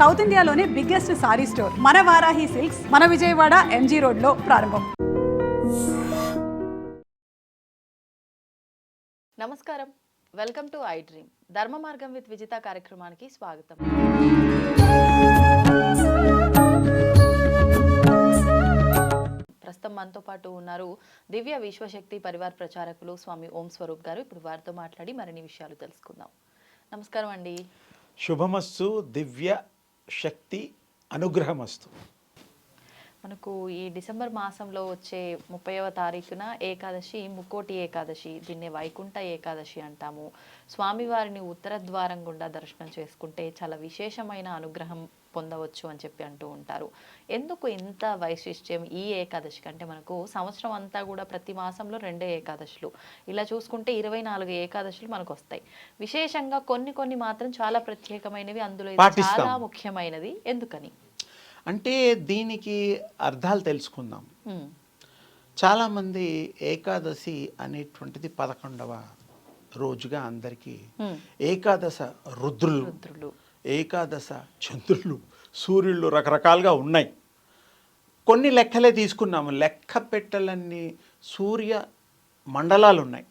South ఇండియాలోనే biggest sorry store. మన Varahi silks మన విజయవాడ ఎంజీ రోడ్లో ప్రారంభం. నమస్కారం. Welcome to iDream. ధర్మ మార్గం విత్ విజిత కార్యక్రమానికి స్వాగతం. ప్రస్తుతం మనతో పాటు ఉన్నారు దివ్య విశ్వశక్తి పరివార్ ప్రచారకులు స్వామి ఓం స్వరూప్ గారు. ఇప్పుడు వారితో మాట్లాడి మరిన్ని విషయాలు తెలుసుకుందాం. నమస్కారం అండి. శుభమస్తు దివ్య శక్తి అనుగ్రహం అనుగ్రహమస్తు మనకు ఈ డిసెంబర్ మాసంలో వచ్చే ముప్పైవ తారీఖున ఏకాదశి ముక్కోటి ఏకాదశి దీన్ని వైకుంఠ ఏకాదశి అంటాము. స్వామివారిని ఉత్తర ద్వారం గుండా దర్శనం చేసుకుంటే చాలా విశేషమైన అనుగ్రహం పొందవచ్చు అని చెప్పి అంటూ ఉంటారు. ఎందుకు ఇంత వైశిష్ట్యం ఈ ఏకాదశికి? అంటే మనకు సంవత్సరం అంతా కూడా ప్రతి మాసంలో రెండే ఏకాదశులు. ఇలా చూసుకుంటే ఇరవై నాలుగు ఏకాదశులు మనకు వస్తాయి. విశేషంగా కొన్ని కొన్ని మాత్రం చాలా ప్రత్యేకమైనవి అందులో. చాలా ముఖ్యమైనది. ఎందుకని? అంటే దీనికి అర్థాలు తెలుసుకుందాం. చాలామంది ఏకాదశి అనేటువంటిది పదకొండవ రోజుగా అందరికీ ఏకాదశ రుద్రులు రుద్రులు. ఏకాదశ చంద్రులు సూర్యుళ్ళు రకరకాలుగా ఉన్నాయి. కొన్ని లెక్కలే తీసుకున్నాము. లెక్క పెట్టలన్నీ సూర్య మండలాలు ఉన్నాయి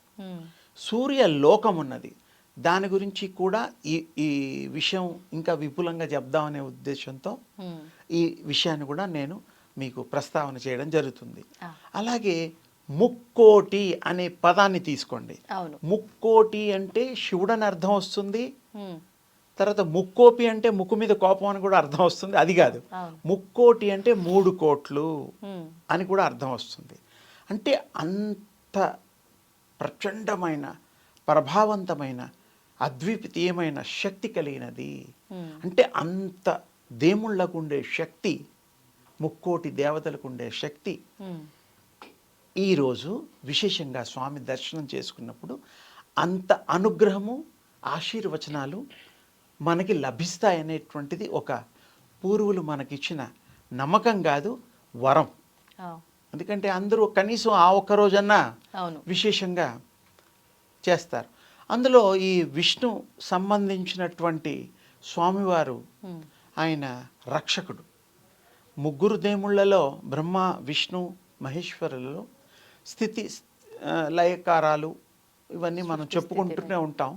సూర్య లోకం ఉన్నది దాని గురించి కూడా ఈ ఈ విషయం ఇంకా విపులంగా చెప్దామనే ఉద్దేశంతో ఈ విషయాన్ని కూడా నేను మీకు ప్రస్తావన చేయడం జరుగుతుంది. అలాగే ముక్కోటి అనే పదాన్ని తీసుకోండి. ముక్కోటి అంటే శివుడని అర్థం వస్తుంది. తర్వాత ముక్కోపి అంటే ముక్కు మీద కోపం అని కూడా అర్థం వస్తుంది. అది కాదు. ముక్కోటి అంటే మూడు కోట్లు అని కూడా అర్థం వస్తుంది. అంటే అంత ప్రచండమైన ప్రభావవంతమైన అద్వితీయమైన శక్తి కలిగినది. అంటే అంత దేవుళ్ళకు ఉండే శక్తి ముక్కోటి దేవతలకు ఉండే శక్తి. ఈరోజు విశేషంగా స్వామి దర్శనం చేసుకున్నప్పుడు అంత అనుగ్రహము ఆశీర్వచనాలు మనకి లభిస్తాయనేటువంటిది ఒక పూర్వులు మనకిచ్చిన నమ్మకం కాదు వరం. ఎందుకంటే అందరూ కనీసం ఆ ఒక్క రోజన్నా విశేషంగా చేస్తారు. అందులో ఈ విష్ణు సంబంధించినటువంటి స్వామివారు ఆయన రక్షకుడు. ముగ్గురు దేవుళ్ళలో బ్రహ్మ విష్ణు మహేశ్వరులలో స్థితి లయకారాలు ఇవన్నీ మనం చెప్పుకుంటూనే ఉంటాం.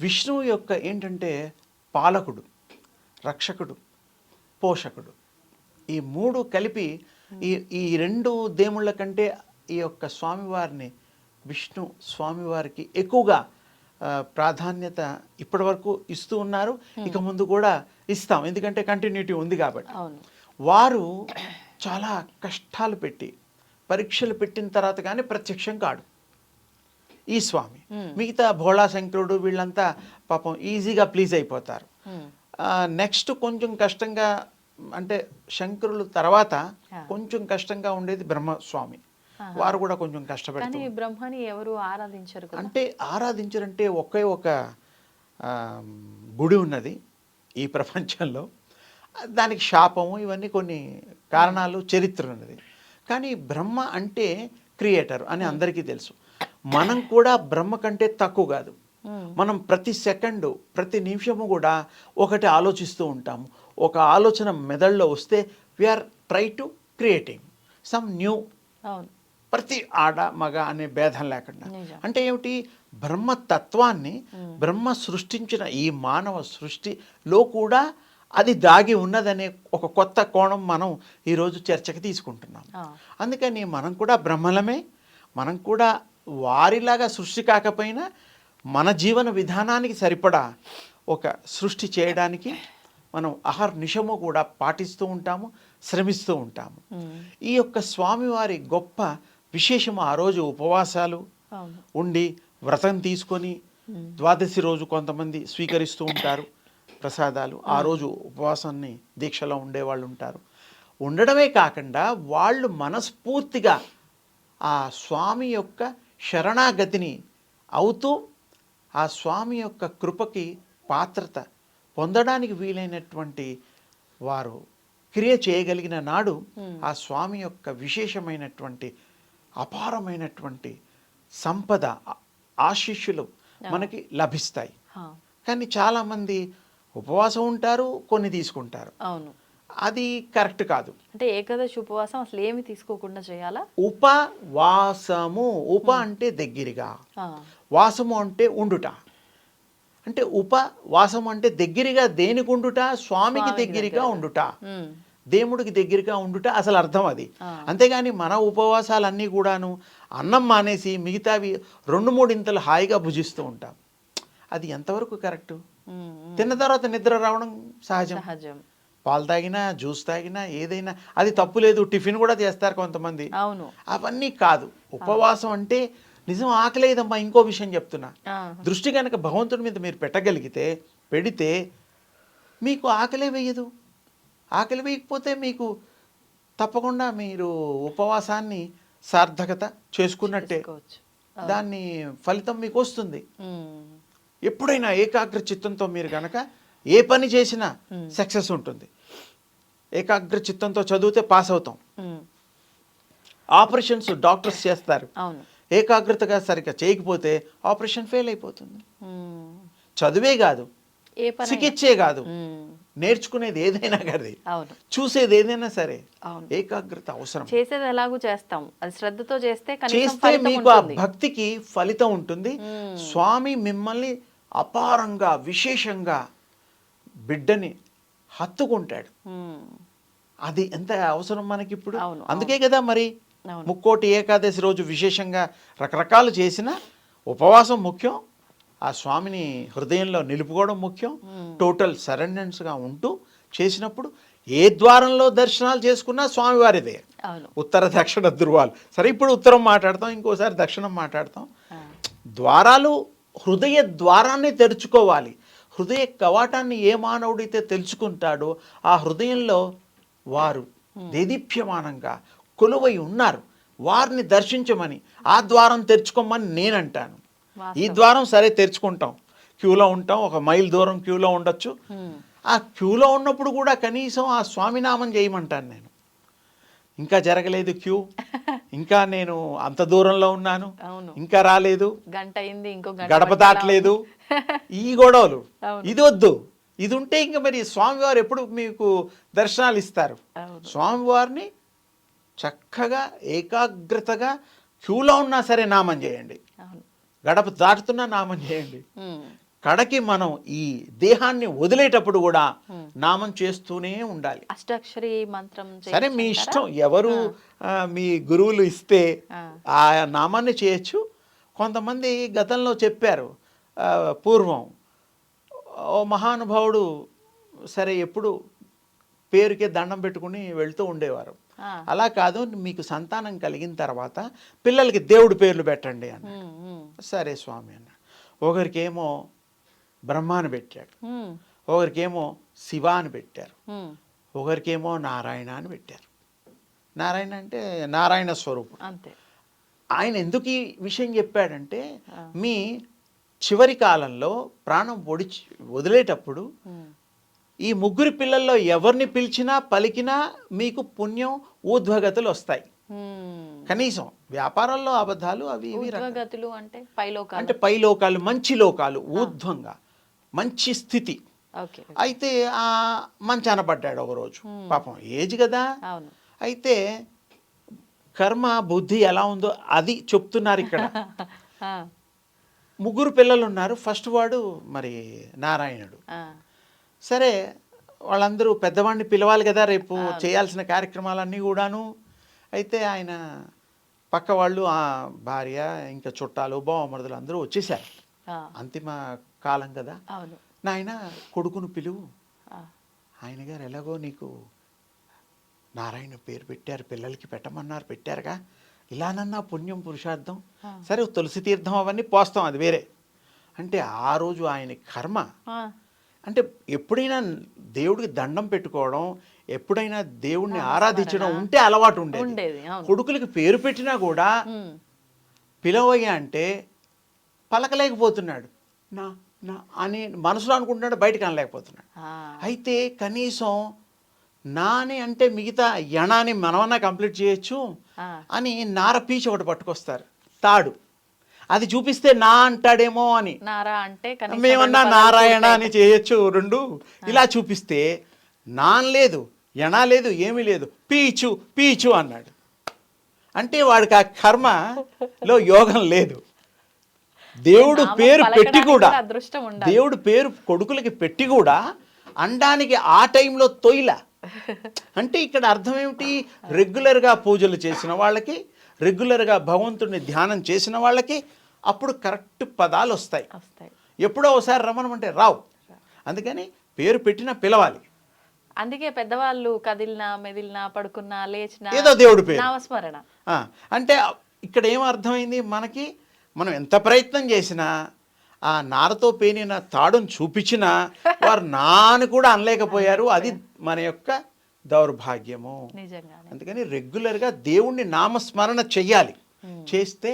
విష్ణువు యొక్క ఏంటంటే పాలకుడు రక్షకుడు పోషకుడు. ఈ మూడు కలిపి ఈ ఈ రెండు దేవుళ్ళ కంటే ఈ యొక్క స్వామివారిని విష్ణు స్వామివారికి ఎక్కువగా ప్రాధాన్యత ఇప్పటివరకు ఇస్తూ ఉన్నారు. ఇక ముందు కూడా ఇస్తాం. ఎందుకంటే కంటిన్యూటీ ఉంది కాబట్టి. వారు చాలా కష్టాలు పెట్టి పరీక్షలు పెట్టిన తర్వాత కానీ ప్రత్యక్షం కాడు. ఈ స్వామి. మిగతా భోళా శంకరుడు వీళ్ళంతా పాపం ఈజీగా ప్లీజ్ అయిపోతారు. నెక్స్ట్ కొంచెం కష్టంగా అంటే శంకరులు తర్వాత. కొంచెం కష్టంగా ఉండేది బ్రహ్మస్వామి. వారు కూడా కొంచెం కష్టపడతారు కానీ బ్రహ్మని ఎవరు ఆరాధించరు అంటే ఆరాధించారంటే ఒకే ఒక గుడి ఉన్నది ఈ ప్రపంచంలో. దానికి శాపము ఇవన్నీ కొన్ని కారణాలు చరిత్ర ఉన్నది. కానీ బ్రహ్మ అంటే క్రియేటర్ అని అందరికీ తెలుసు. మనం కూడా బ్రహ్మ కంటే తక్కువ కాదు. ఉమ్, మనం ప్రతి సెకండు ప్రతి నిమిషము కూడా ఒకటి ఆలోచిస్తూ ఉంటాము. ఒక ఆలోచన మెదడులో వస్తే we are try to creating some new ప్రతి ఆడ మగ అనే భేదం లేకుండా. అంటే ఏమిటి? బ్రహ్మ తత్వాన్ని బ్రహ్మ సృష్టించిన ఈ మానవ సృష్టిలో కూడా అది దాగి ఉన్నదనే ఒక కొత్త కోణం మనం ఈరోజు చర్చకి తీసుకుంటున్నాం. అందుకని మనం కూడా బ్రహ్మలమే మనం కూడా వారిలాగా సృష్టి కాకపోయినా మన జీవన విధానానికి సరిపడా ఒక సృష్టి చేయడానికి మనం అహర్నిశము కూడా పాటిస్తూ ఉంటాము శ్రమిస్తూ ఉంటాము. ఈ యొక్క స్వామివారి గొప్ప విశేషము ఆ రోజు ఉపవాసాలు ఉండి వ్రతం తీసుకొని ద్వాదశి రోజు కొంతమంది స్వీకరిస్తూ ఉంటారు ప్రసాదాలు. ఆ రోజు ఉపవాసాన్ని దీక్షలో ఉండేవాళ్ళు ఉంటారు. ఉండడమే కాకుండా వాళ్ళు మనస్ఫూర్తిగా ఆ స్వామి యొక్క శరణాగతిని అవుతూ ఆ స్వామి యొక్క కృపకి పాత్రత పొందడానికి వీలైనటువంటి వారు క్రియ చేయగలిగిన నాడు ఆ స్వామి యొక్క విశేషమైనటువంటి అపారమైనటువంటి సంపద ఆ- ఆశీస్సులు మనకి లభిస్తాయి. కానీ చాలామంది ఉపవాసం ఉంటారు కొన్ని తీసుకుంటారు. అవును. అది కరెక్ట్ కాదు. అంటే ఏకాదశి ఉపవాసం అసలు ఏమి తీసుకోకుండా చేయాలా? ఉపవాసము ఉప అంటే దగ్గరగా. వాసము అంటే ఉండుట. అంటే ఉపవాసము అంటే దగ్గరగా దేనికి ఉండుట? స్వామికి దగ్గరగా ఉండుట. దేవుడికి దగ్గరగా ఉండుట అసలు అర్థం అది. అంతేగాని మన ఉపవాసాలన్నీ కూడాను అన్నం మానేసి మిగతావి రెండు మూడు ఇంతలు హాయిగా భుజిస్తూ ఉంటాం. అది ఎంతవరకు కరెక్ట్? తిన్న తర్వాత నిద్ర రావడం సహజం. సహజం. పాలు తాగినా జ్యూస్ తాగినా ఏదైనా అది తప్పు లేదు టిఫిన్ కూడా చేస్తారు కొంతమంది. అవును. అవన్నీ కాదు. ఉపవాసం అంటే నిజం ఆకలేదమ్మా ఇంకో విషయం చెప్తున్నా. దృష్టి కనుక భగవంతుడి మీద మీరు పెట్టగలిగితే పెడితే మీకు ఆకలే వేయదు. ఆకలి వేయకపోతే మీకు తప్పకుండా మీరు ఉపవాసాన్ని సార్థకత చేసుకున్నట్టే. దాన్ని ఫలితం మీకు వస్తుంది. ఎప్పుడైనా ఏకాగ్ర చిత్తంతో మీరు గనక ఏ పని చేసినా సక్సెస్ ఉంటుంది. ఏకాగ్ర చిత్తంతో చదివితే పాస్ అవుతాం. ఆపరేషన్స్ డాక్టర్స్ చేస్తారు. అవును. ఏకాగ్రతగా సరిగ్గా చేయకపోతే ఆపరేషన్ ఫెయిల్ అయిపోతుంది. చదువే కాదు. చికిత్సే కాదు. నేర్చుకునేది ఏదైనా కాదు అవును. చూసేది ఏదైనా సరే అవును. ఏకాగ్రత అవసరం. చేసేది ఎలాగూ చేస్తాం. అది శ్రద్ధతో చేస్తే చేస్తే మీకు ఆ. భక్తికి ఫలితం ఉంటుంది. స్వామి మిమ్మల్ని అపారంగా విశేషంగా బిడ్డని హత్తుకుంటాడు. అది ఎంత అవసరం మనకి ఇప్పుడు అందుకే కదా మరి. ముక్కోటి ఏకాదశి రోజు విశేషంగా రకరకాలు చేసిన ఉపవాసం ముఖ్యం. ఆ స్వామిని హృదయంలో నిలుపుకోవడం ముఖ్యం. టోటల్ సరెండెన్స్గా ఉంటూ చేసినప్పుడు ఏ ద్వారంలో దర్శనాలు చేసుకున్నా స్వామివారిదే. ఉత్తర దక్షిణ ధృవాలు. సరే ఇప్పుడు ఉత్తరం మాట్లాడతాం ఇంకోసారి దక్షిణం మాట్లాడతాం. ద్వారాలు హృదయ ద్వారాన్ని తెరుచుకోవాలి. హృదయ కవాటాన్ని ఏ మానవుడైతే తెలుసుకుంటాడో ఆ హృదయంలో వారు దేదీప్యమానంగా కొలువై ఉన్నారు. వారిని దర్శించమని ఆ ద్వారం తెరుచుకోమని నేనంటాను. ఈ ద్వారం సరే తెరుచుకుంటాం. క్యూలో ఉంటాం ఒక మైల్ దూరం క్యూలో ఉండొచ్చు. ఆ క్యూలో ఉన్నప్పుడు కూడా కనీసం ఆ స్వామినామం చేయమంటాను నేను. ఇంకా జరగలేదు క్యూ. ఇంకా నేను అంత దూరంలో ఉన్నాను. ఇంకా రాలేదు. గంట అయింది ఇంకో గడప దాటలేదు. ఈ గొడవలు. ఇది వద్దు. ఇది ఉంటే ఇంకా మరి స్వామివారు ఎప్పుడు మీకు దర్శనాలు ఇస్తారు. స్వామివారిని చక్కగా ఏకాగ్రతగా క్యూలో ఉన్నా సరే నామం చేయండి. గడప దాటుతున్నా నామం చేయండి. కడకి మనం ఈ దేహాన్ని వదిలేటప్పుడు కూడా నామం చేస్తూనే ఉండాలి. అష్టాక్షరి మంత్రం సరే మీ? ఇష్టం. ఎవరు మీ గురువులు ఇస్తే ఆ. నామాన్ని చేయొచ్చు. కొంతమంది గతంలో చెప్పారు పూర్వం ఓ మహానుభావుడు సరే ఎప్పుడు పేరుకే దండం పెట్టుకుని వెళ్తూ ఉండేవారు. అలా కాదు మీకు సంతానం కలిగిన తర్వాత పిల్లలకి దేవుడి పేర్లు పెట్టండి అన్న సరే స్వామి అన్న ఒకరికేమో బ్రహ్మాని పెట్టాడు. ఉమ్, ఒకరికేమో శివ అని పెట్టారు ఒకరికేమో నారాయణ అని పెట్టారు. నారాయణ అంటే నారాయణ స్వరూపం అంతే. ఆయన ఎందుకు ఈ విషయం చెప్పాడంటే మీ చివరి కాలంలో ప్రాణం పొడిచి వదిలేటప్పుడు ఈ ముగ్గురు పిల్లల్లో ఎవరిని పిలిచినా పలికినా మీకు పుణ్యం ఊర్ధ్వగతులు వస్తాయి. కనీసం వ్యాపారంలో అబద్ధాలు అవి అంటే పై లోకాలు మంచి లోకాలు ఊర్ధ్వంగా. మంచి స్థితి. అయితే ఆ మంచాన పడ్డాడు ఒకరోజు. పాపం ఏజ్ కదా. అయితే కర్మ బుద్ధి ఎలా ఉందో అది చెప్తున్నారు ఇక్కడ. ముగ్గురు పిల్లలు ఉన్నారు ఫస్ట్ వాడు మరి నారాయణుడు. సరే వాళ్ళందరూ పెద్దవాడిని పిలవాలి కదా రేపు చేయాల్సిన కార్యక్రమాలన్నీ కూడాను. అయితే ఆయన పక్క వాళ్ళు ఆ భార్య ఇంకా చుట్టాలు బావమరుదులు అందరూ వచ్చేసారు. అంతిమ కాలం కదా. నాయన కొడుకును పిలువు. ఆయన గారు ఎలాగో నీకు నారాయణ పేరు పెట్టారు పిల్లలకి పెట్టమన్నారు పెట్టారుగా. ఇలానన్నా పుణ్యం పురుషార్థం. సరే తులసి తీర్థం అవన్నీ పోస్తాం అది వేరే. అంటే ఆ రోజు ఆయన కర్మ. అంటే ఎప్పుడైనా దేవుడికి దండం పెట్టుకోవడం ఎప్పుడైనా దేవుణ్ణి ఆరాధించడం ఉంటే అలవాటు ఉండేది. కొడుకులకి పేరు పెట్టినా కూడా పిలవయ్య అంటే పలకలేకపోతున్నాడు. నా నా. అని మనసులో అనుకుంటున్నాడు బయటకు అనలేకపోతున్నాడు. అయితే కనీసం నాని అంటే మిగతా యణాన్ని మనమన్నా కంప్లీట్ చేయొచ్చు అని నార పీచు ఒకటి పట్టుకొస్తారు. తాడు. అది చూపిస్తే నా అంటాడేమో అని. నారా అంటే కనీసం మేమన్నా నారాయణ అని చేయొచ్చు రెండు. ఇలా చూపిస్తే నాన్ లేదు ఎనా లేదు ఏమీ లేదు. పీచు పీచు అన్నాడు. అంటే వాడికి ఆ కర్మలో యోగం లేదు. దేవుడు పేరు పెట్టి కూడా. దేవుడు పేరు కొడుకులకి పెట్టి కూడా అనడానికి ఆ టైంలో తొయిల అంటే ఇక్కడ అర్థం ఏమిటి? రెగ్యులర్గా పూజలు చేసిన వాళ్ళకి రెగ్యులర్గా భగవంతుడిని ధ్యానం చేసిన వాళ్ళకి అప్పుడు కరెక్ట్ పదాలు వస్తాయి. వస్తాయి. ఎప్పుడో ఒకసారి రమ్మనమంటే రావు. అందుకని పేరు పెట్టినా పిలవాలి. అందుకే పెద్దవాళ్ళు కదిలినా మెదిలినా పడుకున్నా లేచినా ఏదో దేవుడి పేరు. నామస్మరణ. అంటే ఇక్కడ ఏం అర్థమైంది? మనకి మనం ఎంత ప్రయత్నం చేసినా ఆ నారతో పేనిన తాడును చూపించినా వారు నాను కూడా అనలేకపోయారు. అది మన యొక్క దౌర్భాగ్యము. అందుకని రెగ్యులర్గా దేవుణ్ణి నామస్మరణ చెయ్యాలి. చేస్తే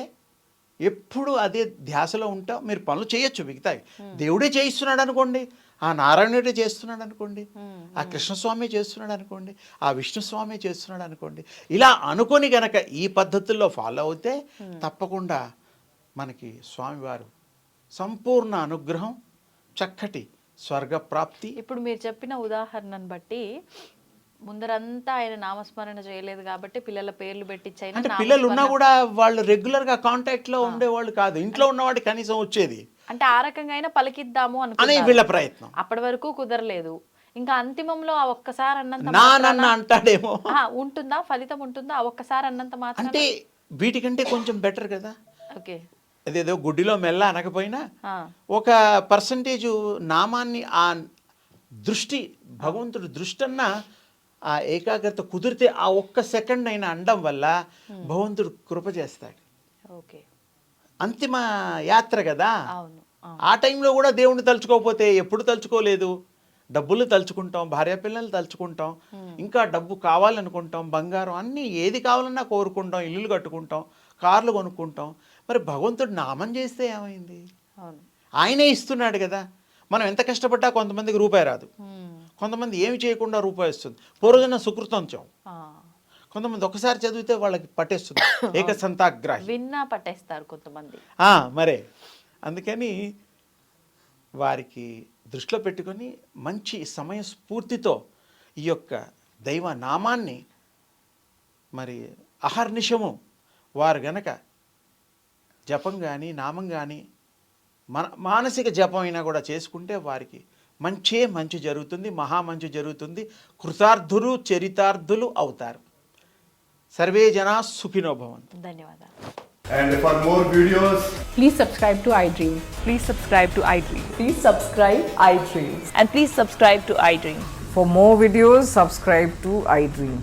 ఎప్పుడు అదే ధ్యాసలో ఉంటాం. మీరు పనులు చేయొచ్చు మిగతావి. దేవుడే చేయిస్తున్నాడు అనుకోండి ఆ నారాయణుడే చేస్తున్నాడు అనుకోండి ఆ కృష్ణస్వామి చేస్తున్నాడు అనుకోండి ఆ విష్ణుస్వామి చేస్తున్నాడు అనుకోండి. ఇలా అనుకొని గనక ఈ పద్ధతుల్లో ఫాలో అవుతే తప్పకుండా మనకి స్వామివారు సంపూర్ణ అనుగ్రహం చక్కటి స్వర్గప్రాప్తి. ఇప్పుడు మీరు చెప్పిన ఉదాహరణను బట్టి ముందరంతా ఆయన నామస్మరణ చేయలేదు కాబట్టి పిల్లల పేర్లు పెట్టించైనా అంటే పిల్లలు ఉన్నా కూడా వాళ్ళు రెగ్యులర్గా కాంటాక్ట్లో ఉండేవాళ్ళు కాదు. ఇంట్లో ఉన్నవాడి కనీసం వచ్చేది. అంటే ఆ రకంగా అయినా పలికిద్దాము అనే అనుకున్నారు వీళ్ళ ప్రయత్నం. అప్పటి వరకు కుదరలేదు. ఇంకా అంతిమంలో ఆ ఒక్కసారి అన్నంత అంటాడేమో. ఉంటుందా? ఫలితం ఉంటుందా? ఆ ఒక్కసారి అన్నంత మాత్రం అంటే వీటికంటే కొంచెం బెటర్ కదా. ఓకే. అదేదో గుడ్డిలో మెల్ల అనకపోయినా ఒక పర్సంటేజు నామాన్ని ఆ దృష్టి భగవంతుడి దృష్టి అన్న ఆ ఏకాగ్రత కుదిరితే ఆ ఒక్క సెకండ్ అయినా అండం వల్ల భగవంతుడు కృప చేస్తాడు. ఓకే. అంతిమ యాత్ర కదా. ఆ టైంలో కూడా దేవుణ్ణి తలుచుకోకపోతే ఎప్పుడు తలుచుకోలేదు? డబ్బులు తలుచుకుంటాం భార్య పిల్లలు తలుచుకుంటాం ఇంకా డబ్బు కావాలనుకుంటాం బంగారం అన్నీ ఏది కావాలన్నా కోరుకుంటాం ఇల్లులు కట్టుకుంటాం కార్లు కొనుక్కుంటాం. మరి భగవంతుడు నామం చేస్తే ఏమైంది? ఆయనే ఇస్తున్నాడు కదా. మనం ఎంత కష్టపడ్డా కొంతమందికి రూపాయి రాదు. కొంతమంది ఏమి చేయకుండా రూపాయి వస్తుంది పూర్వజన సుకృతం చాం ఆ. కొంతమంది ఒకసారి చదివితే వాళ్ళకి పట్టేస్తుంది. ఏక సంతాగ్రాహి. విన్నా పట్టేస్తారు కొంతమంది. మరే. అందుకని వారికి దృష్టిలో పెట్టుకొని మంచి సమయ స్ఫూర్తితో ఈ యొక్క దైవ నామాన్ని మరి అహర్నిశము వారు గనక జపం కానీ నామం కానీ మన మానసిక జపం అయినా కూడా చేసుకుంటే వారికి మంచే మంచి జరుగుతుంది మహా మంచి జరుగుతుంది కృతార్థులు చరితార్థులు అవుతారు. సర్వే జనా సుఖినోభవంతు ధన్యవాదాలు. For more videos subscribe to iDream